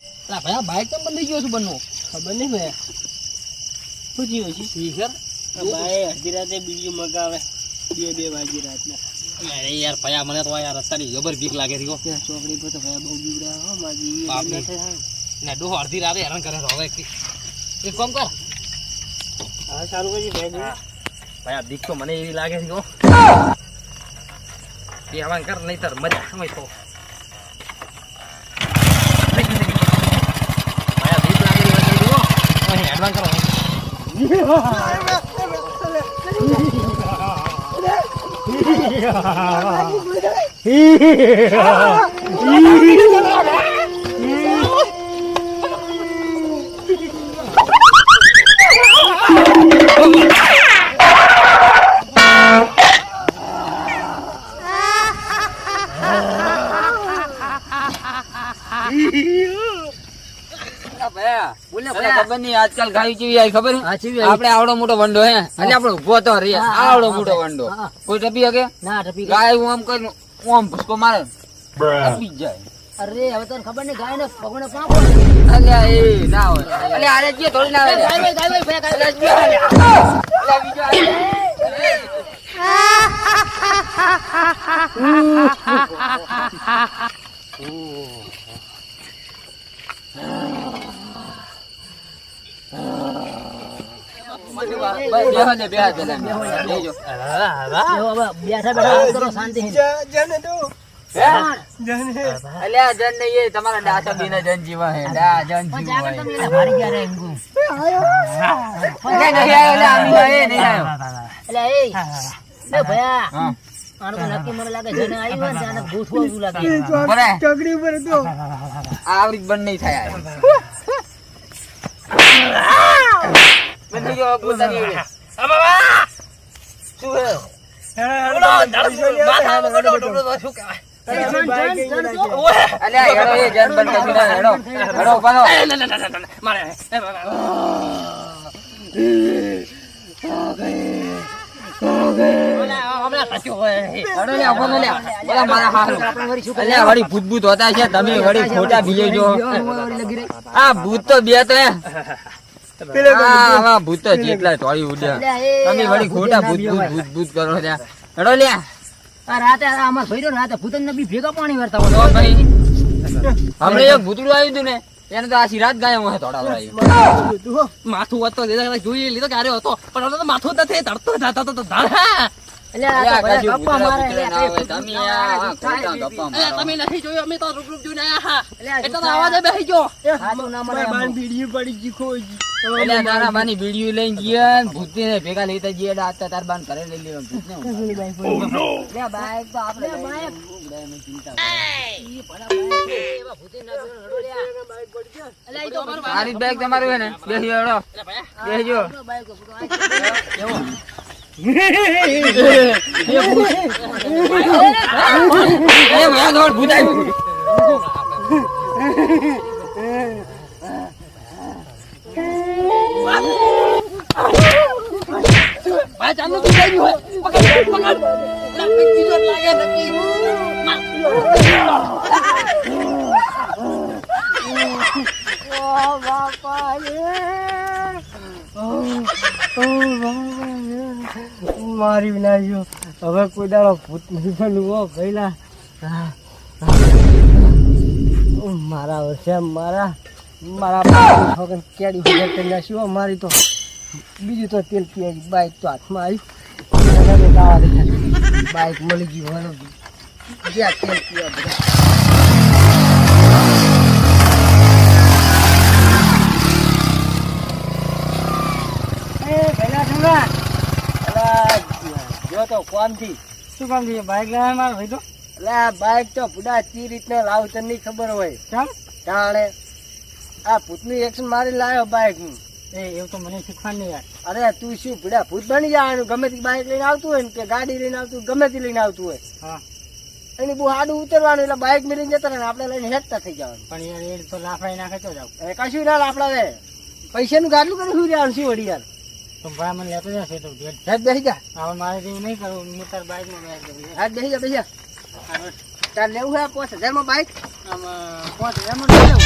અલા ભાઈ આ બાઈક તો બદલી ગયો છું બનવું ખબર નહીં ભાઈ. શું થયું છે સ્પીકર ભાઈ અડધી રાતે બીજું મગાવે. બે બે વાગી રાતના. અરે યાર ભયા મને તો યાર રસ્તાની જબર બીક લાગે રહ્યો ચોકડી પર તો ભાઈ બહુ બીવડા હો બાપની. ને ડોહો અડધી રાતે હેરાન કરે છે હવે એક- કામ કર. હા સારું કરી ભાઈ આ બીક તો મને એવી લાગે હો. એ હવાન કર નહીતર મજા આવે તો ભાઈ આ બીક લાગે એવી વસ્તુ હો. અહીં હેડવાન કરો અરે ખબર નહીં આજકાલ ગાયું ચીવી આવી ખબર? આપણે આવડો મોટો વંડો હે? ઊભો તો રે હા, આવડો મોટો વંડો. કોઈ ટપી શકે? ના ટપી ગાય હું આમ ઓમ ભૂસકો મારે. ટપી જાય. અરે હવે તને ખબર નહીં ગાય ને અલ્યા એ ના હોય. અલ્યા આરે જે થોડી ના આવે. ગાય ભાઈ ગાય ભાઈ ભાઈ ગાય બીજો આવે. બેહો ને, બેહો પેલા. બેહજો. એવો હવે બેઠા બેઠા વાત કરો શાંતિ હે? અલ્યા જન નહીં એ તમારા ડાસા બીના જન જીવા હે જન જીવા જાગર હે. તમે એને ભારી ગયા રે એમ કહું. અલ્યા નહીં આયો, અલ્યા આમી આયો, નહીં આયો. એટલે એ એ ભયા હા. આનું તો નક્કી મને લાગે જેને આવ્યું હોય ને તેને ગોઠવું એવું લાગે બરાબર. આવડી બંધ નહીં થાય આ. બંધ થઈ ગયો, પોતાની એવડે. શું હે? દે. બોલા. અલ્યા વળી ભૂત ભૂત હોતા છે તમે વળી ખોટા બીજે જો આ ભૂત તો બે તો હે. ભૂત જેટલા ટોળી ઉડ્યા. તમે વળી ખોટા ભૂત ભૂત ભૂત ભૂત કરો ત્યાં હેડો લ્યા. આ રાતે આમાં અમાર ભઈરો ને રાતે ભૂતન બી ભેગા પાણી વરતા હોય. ભાઈ હમણે એક ભૂતડું આવ્યું હતું ને એને તો આશી રાત ગાયબ હોય થોડા આવ્યું. માથું હતો જોઈ લીધો ક્યારે હતો. પણ હવે તો માથું નથી ધડતો ધડતો તો ધડ આ આ. તમે આ નથી જોયું અમે તો રૂપ રૂપ જોઈને આયા. હા એટલે તો આવાજ બેસી ગયો. હાચું ના મળે અલ્યા, તારા બાની બીડીયું લઈને ગયા ને ભેગા લેતા ગયા એટલે તાર બાન ઘરે લઈ લેવા ભૂતને લે બાઈક તો આપણે ભૂતે. એટલે તમારું હે ને બેસી હેડો બેસજો આપણું મારી વિનાયો, હવે કોઈ દાડો ભૂત નથી બનવું પહેલા મારા વર્ષે મારા મારા વગર કેડી વગર કરી નાખ્યું મારી તો. બીજું તો તેલ પીવાય બાઇક તો હાથમાં આવ્યું બાઈક મળી ગયું જ્યાં તેલ પીવા બધા. જો તો કોમથી શું કામથી બાઈક લાવ્યા મારો ભાઈ તો? અલા બાઈક તો બુડા ચી રીતના લાવ તને નહીં ખબર હોય. કેમ? તાણે આ ભૂતનું એક્શન મારી લાવ્યો બાઈક એ એવું તો મને શીખવાનું નહીં યાર. અરે તું શું બુડા ભૂત બની જવાનું? ગમે તે બાઈક લઈને આવતું હોય ને કે ગાડી લઈને આવતું ગમે તે લઈને આવતું હોય. હા. એની બહુ આડું ઉતરવાનું એટલે બાઇક મેળીને જતા રહે આપણે લઈને હેઠતા થઈ જવાનું. પણ એ તો લાફડાઈ નાખે તો જાવ એ કશું ના લાફડાવે. પૈસાનું ગાડલું કરી શું રહ્યા શું વળી યાર? તો ભાઈ મને લેતો જશે તો બેસી જા. હવે મારે જેવું નહીં કરવું હું તાર બાઈકમાં હાથ બેસી જા બેસી જા. તાર લેવું હે પાંચ હજારમાં બાઈક પાંચ હજારમાં લેવું.